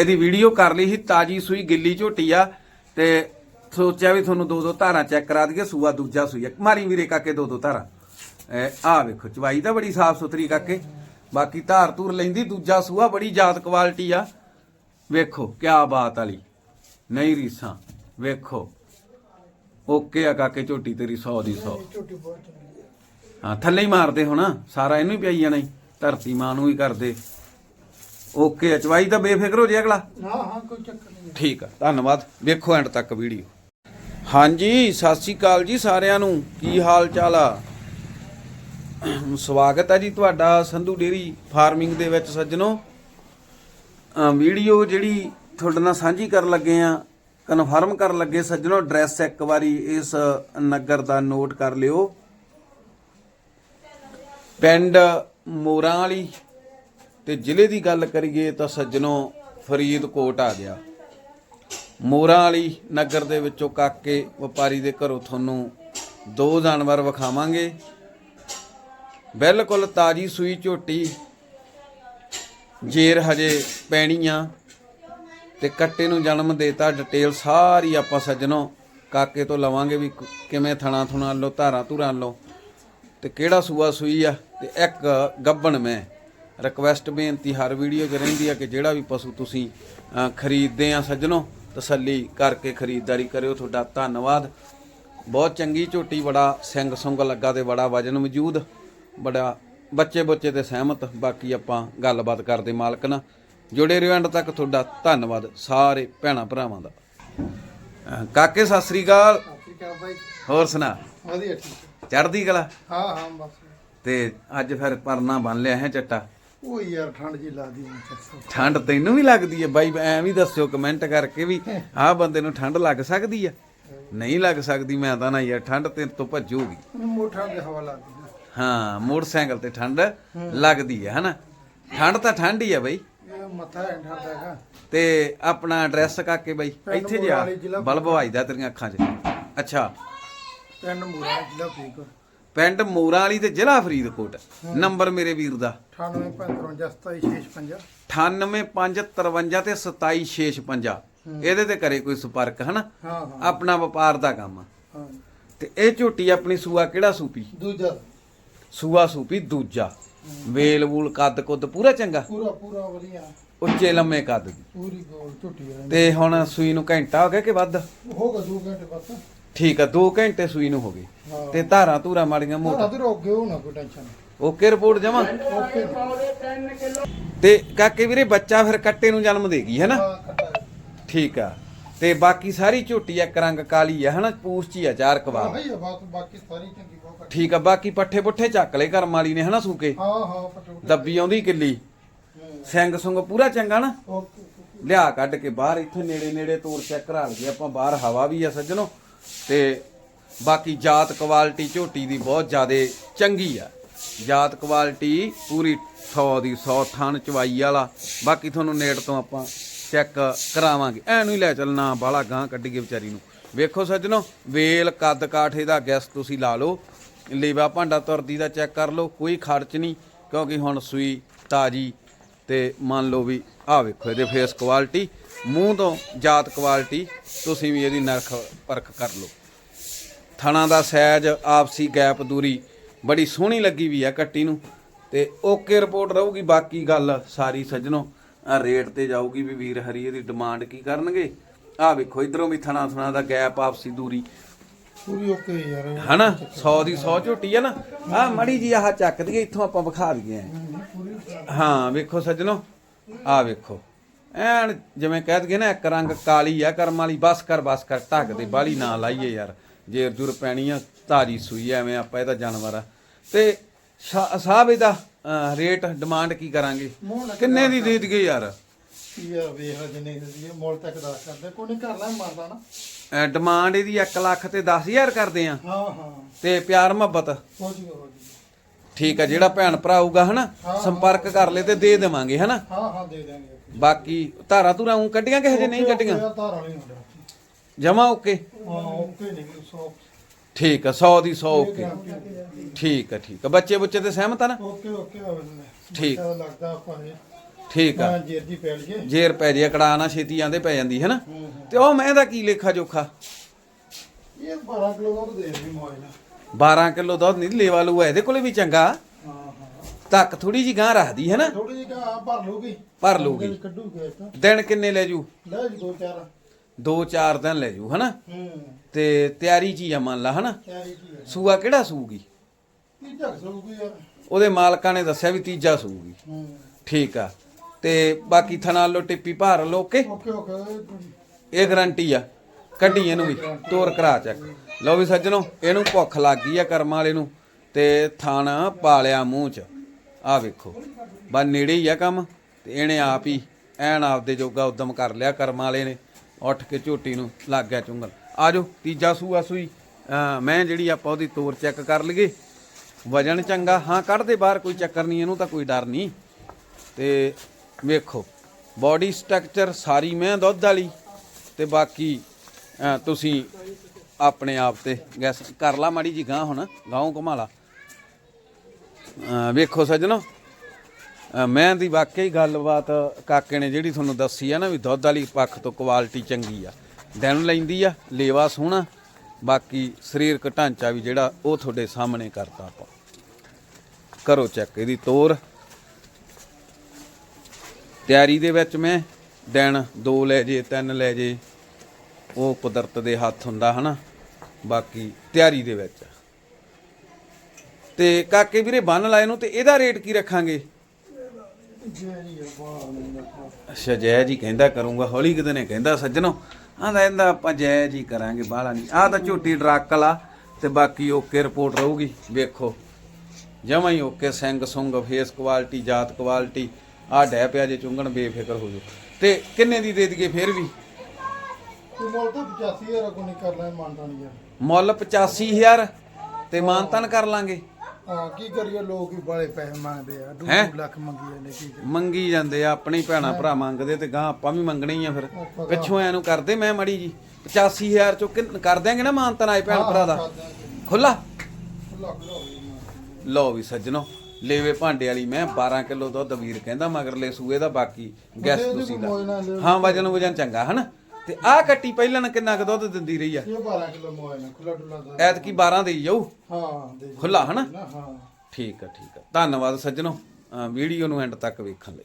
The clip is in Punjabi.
ਇਹਦੀ ਵੀਡੀਓ ਕਰ ਲਈ ਸੀ, ਤਾਜੀ ਸੂਈ, ਗਿੱਲੀ ਝੋਟੀ ਆ। ਤੇ ਸੋਚਿਆ ਵੀ ਤੁਹਾਨੂੰ ਦੋ ਦੋ ਧਾਰਾਂ ਚੈੱਕ ਕਰਾ ਦਈਏ, ਸੂਆ ਦੂਜਾ ਸੂਈ ਆ। ਮਾਰੀ ਵੀਰੇ ਕਾਕੇ ਦੋ ਦੋ ਧਾਰਾਂ। ਇਹ ਆਹ ਵੇਖੋ, ਚਵਾਈ ਤਾਂ ਬੜੀ ਸਾਫ਼ ਸੁਥਰੀ ਕਾਕੇ। ਬਾਕੀ ਧਾਰ ਧੂਰ ਲੈਂਦੀ, ਦੂਜਾ ਸੂਆ ਬੜੀ ਜਾਤ ਕੁਆਲਿਟੀ ਆ। ਵੇਖੋ, ਕਿਆ ਬਾਤ ਵਾਲੀ। ਨਹੀਂ ਰੀਸਾਂ, ਵੇਖੋ। ਓਕੇ ਆ ਕਾਕੇ, ਝੋਟੀ ਤੇਰੀ 100 ਦੀ 100 ਹਾਂ, ਥੱਲੇ ਹੀ ਮਾਰਦੇ ਹੁਣ, ਸਾਰਾ ਇਹਨੂੰ ਹੀ ਪਿਆਈ ਜਾਣਾ ਈ। ਧਰਤੀ ਮਾਂ ਨੂੰ ਹੀ ਕਰਦੇ। ਓਕੇ ਅਚਵਾਈ ਤਾਂ ਬੇਫਿਕਰ ਹੋ ਜੇ ਅਗਲਾ। ਹਾਂ ਹਾਂ ਕੋਈ ਚੱਕਰ ਨਹੀਂ। ਠੀਕ ਆ ਧੰਨਵਾਦ। ਵੇਖੋ ਐਂਡ ਤੱਕ ਵੀਡੀਓ। ਹਾਂਜੀ ਸਤਿ ਸ੍ਰੀ ਅਕਾਲ ਜੀ ਸਾਰਿਆਂ ਨੂੰ। ਕੀ ਹਾਲ ਚਾਲ ਆ? ਸਵਾਗਤ ਹੈ ਜੀ ਤੁਹਾਡਾ ਸੰਧੂ ਡੇਰੀ ਫਾਰਮਿੰਗ ਦੇ ਵਿੱਚ ਸੱਜਣੋ। ਵੀਡੀਓ ਜਿਹੜੀ ਤੁਹਾਡੇ ਨਾਲ ਸਾਂਝੀ ਕਰਨ ਲੱਗੇ ਆ ਕਨਫਰਮ ਕਰਨ ਲੱਗੇ ਸੱਜਣੋ ਐਡਰੈਸ ਇੱਕ ਵਾਰੀ ਇਸ ਨਗਰ ਦਾ ਨੋਟ ਕਰ ਲਿਓ। ਪਿੰਡ ਮੋਰਾਂ ਵਾਲੀ ਤੇ ਜ਼ਿਲ੍ਹੇ ਦੀ ਗੱਲ ਕਰੀਏ ਤਾਂ ਸੱਜਣੋ ਫਰੀਦਕੋਟ ਆ ਗਿਆ। ਮੋਰਾਂ ਵਾਲੀ ਨਗਰ ਦੇ ਵਿੱਚੋਂ ਕਾਕੇ ਵਪਾਰੀ ਦੇ ਘਰੋਂ ਤੁਹਾਨੂੰ ਦੋ ਜਾਨਵਰ ਵਿਖਾਵਾਂਗੇ। ਬਿਲਕੁਲ ਤਾਜੀ ਸੂਈ ਝੋਟੀ, ਜੇਰ ਹਜੇ ਪੈਣੀਆਂ ਤੇ ਕੱਟੇ ਨੂੰ ਜਨਮ ਦੇਤਾ ਡਿਟੇਲ ਸਾਰੀ ਆਪਾਂ ਸੱਜਣੋ ਕਾਕੇ ਤੋਂ ਲਵਾਂਗੇ ਵੀ ਕਿਵੇਂ ਥਣਾ ਥੁਣਾ ਲੋ ਧਾਰਾਂ ਧੁਰਾਂ ਲੋ ਤੇ ਕਿਹੜਾ ਸੂਆ ਸੂਈ ਆ ਤੇ ਇੱਕ ਗੱਬਣ ਮੈਂ। ਰਿਕਵੈਸਟ ਬੇਨਤੀ ਹਰ ਵੀਡੀਓ 'ਚ ਰਹਿੰਦੀ ਆ ਕਿ ਜਿਹੜਾ ਵੀ ਪਸ਼ੂ ਤੁਸੀਂ ਖਰੀਦਦੇ ਆ ਸੱਜਣੋ ਤਸੱਲੀ ਕਰਕੇ ਖਰੀਦਦਾਰੀ ਕਰਿਓ। ਤੁਹਾਡਾ ਧੰਨਵਾਦ। ਬਹੁਤ ਚੰਗੀ ਝੋਟੀ ਬੜਾ ਸਿੰਘ ਸੁੰਗ ਲੱਗਾ ਤੇ ਬੜਾ ਵਜਨ ਮੌਜੂਦ। ਬੜਾ ਬੱਚੇ ਬੱਚੇ ਤੇ ਸਹਿਮਤ। ਬਾਕੀ ਆਪਾਂ ਗੱਲਬਾਤ ਕਰਦੇ ਮਾਲਕ ਨਾਲ। ਜੁੜੇ ਐਂਡ ਤੱਕ। ਤੁਹਾਡਾ ਧੰਨਵਾਦ। ਸਾਰੇ ਭੈਣਾਂ ਭਰਾਵਾਂ ਦਾ। ਕਾਕੇ ਸਤਿ ਸ੍ਰੀ ਅਕਾਲ। ਹੋਰ ਸੁਣਾ? ਵਧੀਆ ਠੀਕ ਹੈ। ਚੜ੍ਹਦੀ ਕਲਾ? ਹਾਂ ਹਾਂ ਬਸ। ਤੇ ਅੱਜ ਫਿਰ ਪਰਨਾ ਬਣ ਲਿਆ ਹੈ ਚੱਟਾ। ਉਹ ਯਾਰ ਠੰਡ ਜੀ ਲੱਗਦੀ ਹੈ ਚੱਸੋ ਠੰਡ ਤੈਨੂੰ ਵੀ ਲੱਗਦੀ ਹੈ ਬਾਈ ਐਂ ਵੀ ਦੱਸਿਓ ਕਮੈਂਟ ਕਰਕੇ ਵੀ ਆਹ ਬੰਦੇ ਨੂੰ ਠੰਡ ਲੱਗ ਸਕਦੀ ਆ? ਨਹੀਂ ਲੱਗ ਸਕਦੀ ਮੈਂ ਤਾਂ ਨਾ ਯਾਰ ਠੰਡ ਤੇ ਤੋਂ ਭੱਜੂਗੀ। ਮੋਠਾ ਦੇ ਹਵਾ ਲੱਗਦੀ ਹੈ ਹਾਂ ਮੋਟਰਸਾਈਕਲ ਤੇ ਠੰਡ ਲੱਗਦੀ ਹੈ ਹਨਾ? ਠੰਡ ਤਾਂ ਠੰਡ ਹੀ ਆ ਬਾਈ। ਇਹ ਮੱਥਾ ਹੈ ਠੰਡ ਹੈਗਾ। ਤੇ ਆਪਣਾ ਐਡਰੈਸ ਕਾਕੇ ਬਾਈ ਇੱਥੇ ਜਾ ਮੋਰਾਲੀ ਜ਼ਿਲ੍ਹਾ ਬਲਬ ਵੱਜਦਾ ਤੇਰੀਆਂ ਅੱਖਾਂ 'ਚ। ਅੱਛਾ। ਪਿੰਡ ਮੂਰਾ ਜ਼ਿਲ੍ਹਾ ਫਰੀਦਕੋਟ। ਪਿੰਡ ਮੋਰਾਂ ਵਾਲੀ ਤੇ ਜ਼ਿਲ੍ਹਾ ਫਰੀਦਕੋਟ। ਨੰਬਰ ਮੇਰੇ ਵੀਰ ਦਾ। 9855 98553 ਤੇ 27656 ਇਹਦੇ ਤੇ ਕਰੇ ਕੋਈ ਸੰਪਰਕ ਹਨਾ? ਆਪਣਾ ਵਪਾਰ ਦਾ ਕੰਮ। ਆ ਹਾਂ। ਤੇ ਇਹ ਝੋਟੀ ਆਪਣੀ ਸੂਆ ਕਿਹੜਾ ਸੂਪੀ? ਦੂਜਾ। ਸੂਆ ਸੂਪੀ ਦੂਜਾ। ਵੇਲ ਵੂਲ ਕੱਦ ਕੁੱਦ ਪੂਰਾ ਚੰਗਾ? ਪੂਰਾ ਪੂਰਾ ਵਧੀਆ। ਉੱਚੇ ਲੰਮੇ ਕੱਦ ਦੀ। ਪੂਰੀ ਗੋਲ ਝੋਟੀ ਤੇ ਹੁਣ ਸੂਈ ਨੂੰ ਘੰਟਾ ਹੋ ਗਿਆ ਕਿ ਵੱਧ? ਹੋਗਾ 2 ਘੰਟੇ ਬਾਅਦ ਠੀਕ ਆ 2 ਘੰਟੇ ਸੂਈ ਨੂੰ ਹੋ ਗਏ ਹਾਂ। ਤੇ ਧਾਰਾਂ ਧੂਰਾ ਮਾੜੀਆਂ ਮੋਟਾ ਮੋਟਾ ਤੇ ਰੋਕ ਗਿਓ ਨਾ ਕੋਈ ਟੈਨਸ਼ਨ ਓਕੇ ਰਿਪੋਰਟ ਜਮਾ? ਓਕੇ। ਤੇ ਕਾਕੇ ਵੀਰੇ ਬੱਚਾ ਫਿਰ ਕੱਟੇ ਨੂੰ ਜਨਮ ਦੇਗੀ ਹੈਨਾ? ਠੀਕ ਆ। ਤੇ ਬਾਕੀ ਸਾਰੀ ਝੋਟੀ ਇੱਕ ਰੰਗ ਕਾਲੀ ਆ ਹਨਾ? ਪੂਛ ਚ ਹੀ ਆ ਚਾਰ ਹੀ ਆ ਬਾਤ ਬਾਕੀ ਸਾਰੀ ਚੰਗੀ ਬਹੁਤ ਘੱਟ। ਠੀਕ ਆ ਬਾਕੀ ਪੱਠੇ ਪੁੱਠੇ ਚੱਕ ਲਏ ਕਰਮ ਵਾਲੀ ਨੇ ਹਨਾ ਸੂਕੇ? ਹਾਂ ਹਾਂ ਪਟੋ ਦੱਬੀ ਆਉਂਦੀ ਕਿੱਲੀ। ਸਿੰਘ ਸੁੰਗ ਪੂਰਾ ਚੰਗਾ ਨਾ? ਓਕੇ। ਲਿਆ ਕੱਢ ਕੇ ਬਾਹਰ ਇੱਥੇ ਨੇੜੇ ਨੇੜੇ ਤੋਰ ਚੈੱਕ ਕਰਾ ਲਈਏ ਆਪਾਂ ਬਾਹਰ ਹਵਾ ਵੀ ਆ ਸੱਜਣੋ। ਤੇ ਬਾਕੀ ਜਾਤ ਕੁਆਲਿਟੀ ਝੋਟੀ ਦੀ ਬਹੁਤ ਜ਼ਿਆਦਾ ਚੰਗੀ ਆ। ਜਾਤ ਕੁਆਲਿਟੀ ਪੂਰੀ 100 ਦੀ 100 ਥਣ ਚਵਾਈ ਵਾਲਾ। ਬਾਕੀ ਤੁਹਾਨੂੰ ਨੇੜ ਤੋਂ ਆਪਾਂ ਚੈੱਕ ਕਰਾਵਾਂਗੇ। ਐਨੂੰ ਹੀ ਲੈ ਚੱਲਣਾ ਬਾਲਾ ਗਾਂ ਕੱਢੀਏ ਵਿਚਾਰੀ ਨੂੰ। ਵੇਖੋ ਸੱਜਣੋ, ਵੇਲ, ਕੱਦ ਕਾਠੇ ਦਾ ਗੈਸ ਤੁਸੀਂ ਲਾ ਲਓ। ਲੇਵਾ ਭਾਂਡਾ ਤੁਰਦੀ ਦਾ ਚੈੱਕ ਕਰ ਲਓ, ਕੋਈ ਖਰਚ ਨਹੀਂ, ਕਿਉਂਕਿ ਹੁਣ ਸੂਈ ਤਾਜੀ ਤੇ ਮੰਨ ਲਓ ਵੀ ਆ ਵੇਖੋ, ਇਹਦੇ ਫੇਸ ਕੁਆਲਿਟੀ ਮੂੰਹ ਤੋਂ ਜਾਤ ਕੁਆਲਿਟੀ ਤੁਸੀਂ ਵੀ ਇਹਦੀ ਨਰਖ ਪਰਖ ਕਰ ਲਓ। ਥਣਾ ਦਾ ਸਾਈਜ਼ ਆਪਸੀ ਗੈਪ ਦੂਰੀ ਬੜੀ ਸੋਹਣੀ ਲੱਗੀ ਵੀ ਆ ਕੱਟੀ ਨੂੰ। ਤੇ ਓਕੇ ਰਿਪੋਰਟ ਰਹੂਗੀ ਬਾਕੀ ਗੱਲ ਸਾਰੀ ਸੱਜਣੋ। ਆ ਰੇਟ ਤੇ ਜਾਊਗੀ ਵੀ ਵੀਰ ਹਰੀ ਇਹਦੀ ਡਿਮਾਂਡ ਕੀ ਕਰਨਗੇ? ਆਹ ਵੇਖੋ ਇਧਰੋਂ ਵੀ ਥਣਾ ਥਣਾ ਦਾ ਗੈਪ ਆਪਸੀ ਦੂਰੀ। ਪੂਰੀ ਓਕੇ ਯਾਰ। ਹਨਾ? 100 ਦੀ 100 ਝੋਟੀ ਆ ਨਾ। ਆ ਮੜੀ ਜੀ ਆਹ ਚੱਕ ਦਈਏ ਇੱਥੋਂ ਆਪਾਂ ਵਿਖਾ ਦਈਏ। ਹਾਂ ਵੇਖੋ ਸੱਜਣੋ। ਆ ਵੇਖੋ। ਐਨ ਜਿਵੇਂ ਕਹਿ ਦਈਏ ਨਾ ਇੱਕ ਰੰਗ ਕਾਲੀ ਆ ਕਰਮ ਵਾਲੀ ਬਸ ਕਰ ਬਸ ਕਰ ਢੱਕ ਦੇ ਬਾਲੀ ਨਾ ਲਾਈਏ ਯਾਰ। ਜੇਰ ਜੁਰ ਪੈਣੀ ਆ ਤਾਜੀ ਸੂਈ ਐਵੇਂ ਆਪਾਂ ਇਹਦਾ ਜਾਨਵਰ ਆ। ਤੇ ਸਾਹਿਬ ਇਹਦਾ ਰੇਟ ਡਿਮਾਂਡ ਕੀ ਕਰਾਂਗੇ? ਕਿੰਨੇ ਦੀ ਦੇ ਦਈਏ ਯਾਰ? ਯਾਰ ਵੇਖ ਜਿੰਨੇ ਦੀ ਇਹ ਮੋਲ ਤੱਕ ਦੱਸ ਕਰਦੇ ਕੋਈ ਨਹੀਂ ਘਰ ਲੈ ਮਾਰਦਾ ਨਾ। ਡਿਮਾਂਡ ਇਹਦੀ 1 ਲੱਖ ਤੇ 10000 ਕਰਦੇ ਆ। ਹਾਂ ਹਾਂ। ਤੇ ਪਿਆਰ ਮੁਹੱਬਤ। ਹੋ ਹੋ ਠੀਕ ਆ ਜਿਹੜਾ ਭੈਣ ਭਰਾ ਆਊਗਾ ਹਨਾ ਸੰਪਰਕ ਕਰ ਲੈ ਤੇ ਦੇ ਦੇਵਾਂਗੇ ਹਨਾ? ਹਾਂ ਹਾਂ ਦੇ ਦਾਂਗੇ ਬਾਕੀ ਧਾਰਾ ਧੁਰਾ ਉਂ ਕੱਢੀਆਂ ਕਿ ਹਜੇ ਨਹੀਂ ਕੱਢੀਆਂ? ਧਾਰ ਵਾਲੀ ਹੁੰਦਾ ਜਮਾ ਓਕੇ? ਹਾਂ ਓਕੇ ਨਹੀਂ 100 ਠੀਕ ਆ 100 ਦੀ 100 ਓਕੇ। ਠੀਕ ਆ ਠੀਕ ਆ ਬੱਚੇ ਬੁੱਚੇ ਤੇ ਸਹਿਮਤ ਆ ਨਾ? ਓਕੇ ਓਕੇ ਠੀਕ। ਲੱਗਦਾ ਆਪਾਂ ਇਹ। ਠੀਕ ਆ। ਜੇਰ ਦੀ ਪੈਲ ਜੇ ਜੇਰ ਪੈ ਜੇ ਕੜਾ ਨਾ ਛੇਤੀ ਆਂਦੇ ਪੈ ਜਾਂਦੀ ਹੈ ਨਾ। ਤੇ ਉਹ ਮੈਂ ਦਾ ਕੀ ਲੇਖਾ ਜੋਖਾ? ਇਹ 12 ਕਿਲੋ ਦਾ ਦੇ ਵੀ ਮੋਬਾਈਲ 12 ਕਿਲੋ ਦੁੱਧ ਨਹੀਂ ਲੇਵਾ ਲੂਆ ਇਹਦੇ ਕੋਲੇ ਵੀ ਚੰਗਾ। ਤੱਕ ਥੋੜੀ ਜੀ ਗਾਂ ਰੱਖਦੀ ਹੈ ਨਾ? ਥੋੜੀ ਜਿਹੀ ਕਾ ਭਰ ਲੂਗੀ ਭਰ ਲੂਗੀ ਕੱਢੂਗੇ ਤਾਂ ਦਿਨ ਕਿੰਨੇ ਲੈ ਜੂ? ਲੈ ਜੀ ਦੋ ਚਾਰ। 2-4 ਦਿਨ ਲੈ ਜੂ ਹਨਾ? ਹੂੰ। ਤੇ ਤਿਆਰੀ ਚ ਹੀ ਆ ਮੰਨ ਲਾ ਹਨਾ? ਤਿਆਰੀ ਕੀ ਹੈ ਸੂਆ ਕਿਹੜਾ ਸੂਗੀ ਕੀ ਸੂਗੀ ਯਾਰ। ਉਹਦੇ ਮਾਲਕਾਂ ਨੇ ਦੱਸਿਆ ਵੀ ਤੀਜਾ ਸੂਗੀ ਹੂੰ। ਠੀਕ ਆ। ਤੇ ਬਾਕੀ ਥਣਾ ਲੋ ਟਿੱਪੀ ਭਾਰ ਲੋ ਕੇ ਓਕੇ ਓਕੇ। ਇਹ ਗਰੰਟੀ ਆ। ਕੱਢੀ ਇਹਨੂੰ ਵੀ ਤੋਰ ਕਰਾ ਚੱਕ। ਲਓ ਵੀ ਸੱਜਣੋ ਇਹਨੂੰ ਭੁੱਖ ਲੱਗ ਗਈ ਆ ਕਰਮ ਵਾਲੇ ਨੂੰ। ਤੇ ਥਣ ਪਾਲਿਆ ਮੂੰਹ ਚ। ਆ ਵੇਖੋ। ਬਸ ਨੇੜੇ ਹੀ ਆ ਕੰਮ, ਤੇ ਇਹਨੇ ਆਪ ਹੀ ਐਨ ਆਪਦੇ ਜੋਗਾ ਉਦਮ ਕਰ ਲਿਆ, ਕਰਮ ਵਾਲੇ ਨੇ। ਉੱਠ ਕੇ ਝੋਟੀ ਨੂੰ ਲੱਗ ਗਿਆ ਚੁੰਗਲ। ਆਜੋ ਤੀਜਾ ਸੂਆ ਸੂਈ। ਮੈਂ ਜਿਹੜੀ ਆਪਾਂ ਉਹਦੀ ਤੋਰ ਚੈੱਕ ਕਰ ਲਈਏ। ਵਜਨ ਚੰਗਾ, ਹਾਂ, ਕੱਢਦੇ ਬਾਹਰ, ਕੋਈ ਚੱਕਰ ਨਹੀਂ, ਇਹਨੂੰ ਤਾਂ ਕੋਈ ਡਰ ਨਹੀਂ। ਤੇ ਵੇਖੋ ਬਾਡੀ ਸਟਰਕਚਰ ਸਾਰੀ ਮੈਂ ਦੁੱਧ ਵਾਲੀ, ਤੇ ਬਾਕੀ ਤੁਸੀਂ ਆਪਣੇ ਆਪ ਤੇ ਗੈਸ ਕਰ ਲਾ, ਮਾੜੀ ਜੀ ਗਾਂ ਹੁਣ ਗਾਉਂ ਘੁਮਾ ਲਾ। ਵੇਖੋ ਸੱਜਣੋ ਮੈਂ ਦੀ ਵਾਕਈ ਗੱਲਬਾਤ ਕਾਕੇ ਨੇ ਜਿਹੜੀ ਤੁਹਾਨੂੰ ਦੱਸੀ ਆ ਨਾ ਵੀ ਦੁੱਧ ਵਾਲੀ ਪੱਖ ਤੋਂ ਕੁਆਲਿਟੀ ਚੰਗੀ ਆ। ਦਿਨ ਲੈਂਦੀ ਆ, ਲੇਵਾ ਸੋਹਣਾ, ਬਾਕੀ ਸਰੀਰਕ ਢਾਂਚਾ ਵੀ ਜਿਹੜਾ ਉਹ ਤੁਹਾਡੇ ਸਾਹਮਣੇ ਕਰਤਾ ਆਪਾਂ। ਕਰੋ ਚੈੱਕ ਇਹਦੀ ਤੋਰ। ਤਿਆਰੀ ਦੇ ਵਿੱਚ ਮੈਂ ਦਿਨ ਦੋ ਲੈ ਜੇ, ਤਿੰਨ ਲੈ ਜੇ, ਉਹ ਕੁਦਰਤ ਦੇ ਹੱਥ ਹੁੰਦਾ ਹਨਾ, ਬਾਕੀ ਤਿਆਰੀ ਦੇ ਵਿੱਚ। ਤੇ ਕਾਕੇ ਵੀਰੇ ਬੰਨ ਲਾਏ ਨੂੰ ਤੇ ਇਹਦਾ ਰੇਟ ਕੀ ਰੱਖਾਂਗੇ? ਜੇ ਜੀ ਅੱਛਾ ਜੈ ਜੀ ਕਹਿੰਦਾ ਕਰੂੰਗਾ ਹੌਲੀ ਕਿਤੇ ਨੇ ਕਹਿੰਦਾ ਸੱਜਣੋ। ਆਂਦਾ ਇਹਦਾ ਆਪਾਂ ਜੈ ਜੀ ਕਰਾਂਗੇ ਬਾਹਲਾ ਨਹੀਂ। ਆਹ ਤਾਂ ਝੋਟੀ ਡਰਾਕਲ ਆ ਤੇ ਬਾਕੀ ਓਕੇ ਰਿਪੋਰਟ ਰਹੂਗੀ ਵੇਖੋ। ਜਮਾਂ ਹੀ ਓਕੇ ਸਿੰਘ ਸੁੰਗ ਫੇਸ ਕੁਆਲਿਟੀ ਜਾਤ ਕੁਆਲਿਟੀ ਆਹ ਡੈ ਪਿਆ ਜੇ ਚੁੰਗਣ ਬੇਫਿਕਰ ਹੋ ਜਾਓ। ਤੇ ਕਿੰਨੇ ਦੀ ਦੇ ਦਈਏ ਫੇਰ ਵੀ? ਮੁੱਲ ਤਾਂ 85 ਹਜ਼ਾਰ ਕੋ ਨਹੀਂ ਕਰਨਾ ਮੰਨਦਾ ਨਹੀਂ ਯਾਰ ਮੁੱਲ 85000 ਤੇ ਮਾਨਤਨ ਕਰ ਲਾਂਗੇ। ਹਾਂ ਕੀ ਕਰੀਏ? ਲੋਕ ਹੀ ਪੈਸੇ ਮੰਗਦੇ ਆ। ਲੱਖ ਮੰਗੀ ਜਾਂਦੇ ਕੀ ਕਰੀਏ? ਮੰਗੀ ਜਾਂਦੇ ਆ ਆਪਣੇ ਭੈਣਾ ਭਰਾ ਮੰਗਦੇ ਤੇ ਗਾਂ ਆਪਾਂ ਵੀ ਮੰਗਣੇ ਹੀ ਆ ਫਿਰ। ਪਿੱਛੋਂ ਐ ਨੂੰ ਕਰਦੇ ਮੈਂ ਮੜੀ ਜੀ 85000 ਚੋਂ ਕਿੰਨ- ਕਰ ਦਿਆਂਗੇ ਨਾ ਮਾਨਤਨ ਆਏ ਭੈਣ ਭਰਾ ਦਾ। ਖੁੱਲਾ ਲਓ ਵੀ ਸੱਜਣੋ ਲੇਵੇ ਭਾਂਡੇ ਵਾਲੀ ਮੈਂ 12 ਕਿਲੋ ਦੁੱਧ ਵੀਰ ਕਹਿੰਦਾ ਮਗਰਲੇ ਸੂਏ ਦਾ ਬਾਕੀ ਗੈਸ ਤੁਸੀਂ ਲਿਓ। ਹਾਂ ਵਜਨ ਵਜਨ ਚੰਗਾ ਹਨਾ? ਤੇ ਆਹ ਕੱਟੀ ਪਹਿਲਾਂ ਨਾ ਕਿੰਨਾ ਕੁ ਦੁੱਧ ਦਿੰਦੀ ਰਹੀ ਆ? ਇਹ 12 ਕਿਲੋ ਮੋਬਾਈਲ ਨਾਲ ਖੁੱਲਾ ਡੁੱਲਾ ਦਾ ਐਤਕੀ 12 ਦੇਈ ਜਾਊ? ਹਾਂ ਦੇ ਖੁੱਲਾ ਹਨਾ? ਨਾ ਹਾਂ। ਠੀਕ ਆ ਠੀਕ ਆ। ਧੰਨਵਾਦ ਸੱਜਣੋ ਅਹ ਵੀਡੀਓ ਨੂੰ ਐਂਡ ਤੱਕ ਵੇਖਣ ਲਈ।